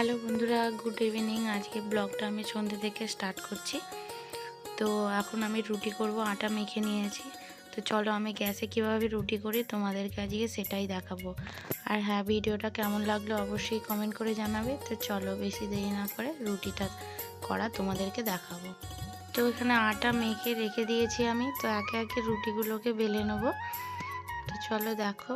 Hello বন্ধুরা, good evening. আজকে ব্লগটা আমি সন্ধ্যে থেকে স্টার্ট করছি। তো এখন আমি রুটি করব, আটা মেখে নিয়েছি। তো চলো আমি গ্যাসে কীভাবে রুটি করি তোমাদেরকে আজকে সেটাই দেখাবো। আর হ্যাঁ ভিডিওটা কেমন লাগল অবশ্যই কমেন্ট করে জানাবে। তো চলো বেশি দেরি না করে রুটিটা করা তোমাদেরকে দেখাবো। তো এখানে আটা মেখে রেখে দিয়েছি আমি। তো একে একে রুটিগুলোকে বেলে নেব। তো চলো দেখো।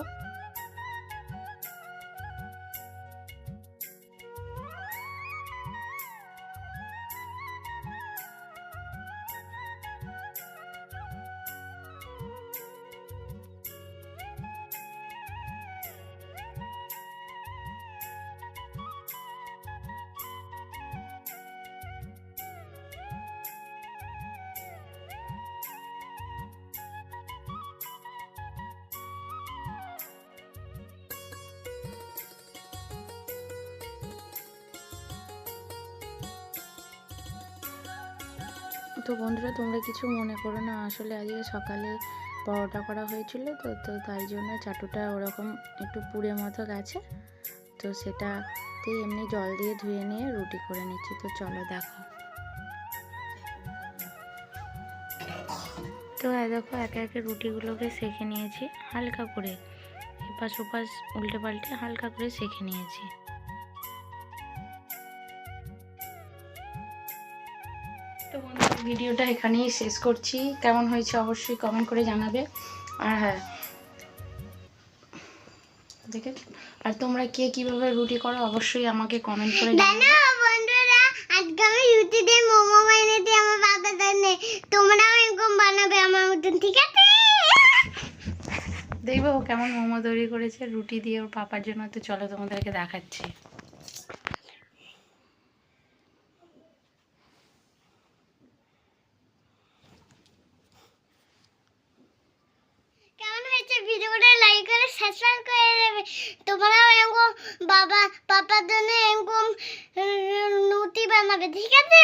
তো বন্ধুরা, তোমরা কিছু মনে করো না। আসলে আজকে সকালে পরোটা করা হয়েছিল, তো তো তাই জন্য চাটুটা ওরকম একটু পুড়ে মতো গেছে। তো সেটাতেই এমনি জল দিয়ে ধুয়ে নিয়ে রুটি করে নিচ্ছি। তো চলো দেখো। তো দেখো, একে একে রুটিগুলোকে সেঁকে নিয়েছি, হালকা করে। এপাশ ওপাশ, উল্টে পাল্টে হালকা করে সেঁকে নিয়েছি। তো বন্ধুরা ভিডিওটা এখানেই শেষ করছি। কেমন হয়েছে অবশ্যই কমেন্ট করে জানাবে। আর হ্যাঁ দেখে আর তোমরা কে কীভাবে রুটি করো অবশ্যই আমাকে কমেন্ট করে জানাবে। জানো বন্ধুরা আজকে আমি রুটি দিয়ে মোমো বানিয়েছি আমার তোমরাও এরকম বানাবে আমার মতন ঠিক আছে? দেখবে কেমন মোমো তৈরি করেছে রুটি দিয়ে ওর পাপার জন্য। তো চলো তোমাদেরকে দেখাচ্ছি কেমন হয়েছে ভিডিওটা লাইক করে সাবস্ক্রাইব করে দেবে। তোমরাও এরকম বাবা পাপার জন্য এরকম নতি বানাবে, ঠিক আছে?